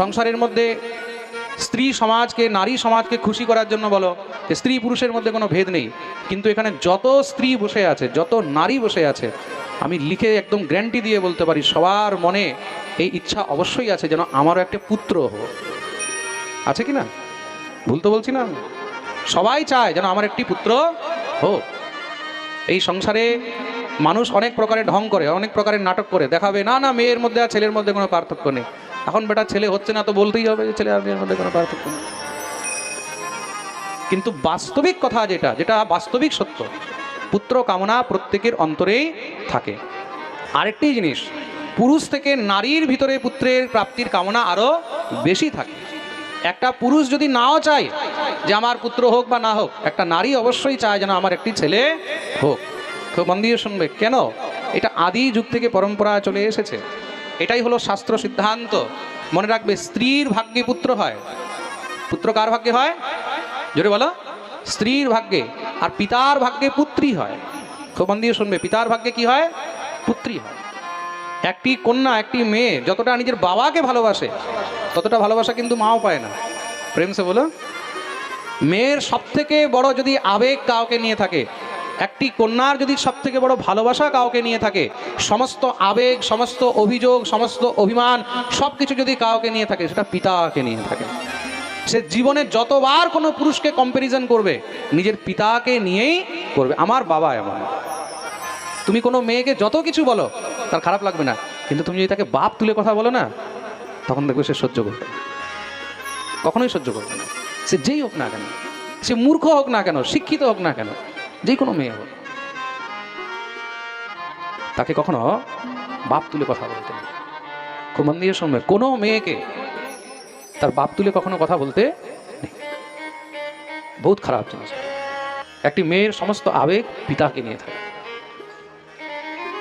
সংসারের মধ্যে স্ত্রী সমাজকে, নারী সমাজকে খুশি করার জন্য বলো যে স্ত্রী পুরুষের মধ্যে কোনো ভেদ নেই। কিন্তু এখানে যত স্ত্রী বসে আছে, যত নারী বসে আছে, আমি লিখে একদম গ্যারান্টি দিয়ে বলতে পারি, সবার মনে এই ইচ্ছা অবশ্যই আছে যেন আমারও একটা পুত্র হোক আছে কি না? ভুল তো বলছি না সবাই চায় যেন আমার একটি পুত্র হোক এই সংসারে মানুষ অনেক প্রকারের ঢং করে, অনেক প্রকারের নাটক করে, দেখাবে, না না, মেয়ের মধ্যে আর ছেলের মধ্যে কোনো পার্থক্য নেই। এখন বেটা ছেলে হচ্ছে না তো বলতেই হবে যে ছেলে আর মেয়ের মধ্যে কোনো পার্থক্য নেই। কিন্তু বাস্তবিক কথা যেটা যেটা বাস্তবিক সত্য, পুত্র কামনা প্রত্যেকের অন্তরেই থাকে। আরেকটি জিনিস, পুরুষ থেকে নারীর ভিতরে পুত্রের প্রাপ্তির কামনা আরও বেশি থাকে। একটা পুরুষ যদি নাও চায় যে আমার পুত্র হোক বা না হোক, একটা নারী অবশ্যই চায় যেন আমার একটি ছেলে হোক। তো মন শুনবে, কেন? এটা আদি যুগ থেকে পরম্পরা চলে এসেছে। এটাই হলো শাস্ত্র সিদ্ধান্ত। মনে রাখবে, স্ত্রীর ভাগ্যে পুত্র হয়। পুত্র কার ভাগ্যে হয়? জোরে বলো। স্ত্রীর ভাগ্যে। আর পিতার ভাগ্যে পুত্রী হয়। খুব মন দিয়ে শুনবে, পিতার ভাগ্যে কি হয়? পুত্রী হয়। একটি কন্যা, একটি মেয়ে, যতটা নিজের বাবাকে ভালোবাসে, ততটা ভালোবাসা কিন্তু মাও পায় না। প্রেম সে বলো। মেয়ের সব থেকে বড় যদি আবেগ কাউকে নিয়ে থাকে একটি কন্যার যদি সব থেকে বড় ভালোবাসা কাউকে নিয়ে থাকে, সমস্ত আবেগ, সমস্ত অভিযোগ, সমস্ত অভিমান সব কিছু যদি কাউকে নিয়ে থাকে, সেটা পিতাকে নিয়ে থাকে। সে জীবনে যতবার কোনো পুরুষকে কম্প্যারিজন করবে, নিজের পিতাকে নিয়েই করবে। আমার বাবা এমন। তুমি কোনো মেয়েকে যত কিছু বলো, তার খারাপ লাগবে না। কিন্তু তুমি যদি তাকে বাপ তুলে কথা বলো না, তখন দেখবে সে সহ্য করবে। কখনোই সহ্য করবে না। সে যেই হোক না কেন, সে মূর্খ হোক না কেন, শিক্ষিত হোক না কেন যে কোনো মেয়ে হোক। তাকে কখনো বাপ তুলে কথা বলতে খুব মন দিয়ে শুনবে কোনো মেয়েকে তার বাপ তুলে কখনো কথা বলতে বহুত খারাপ জিনিস। একটি মেয়ের সমস্ত আবেগ পিতাকে নিয়ে থাকে।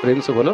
প্রেমসে বলো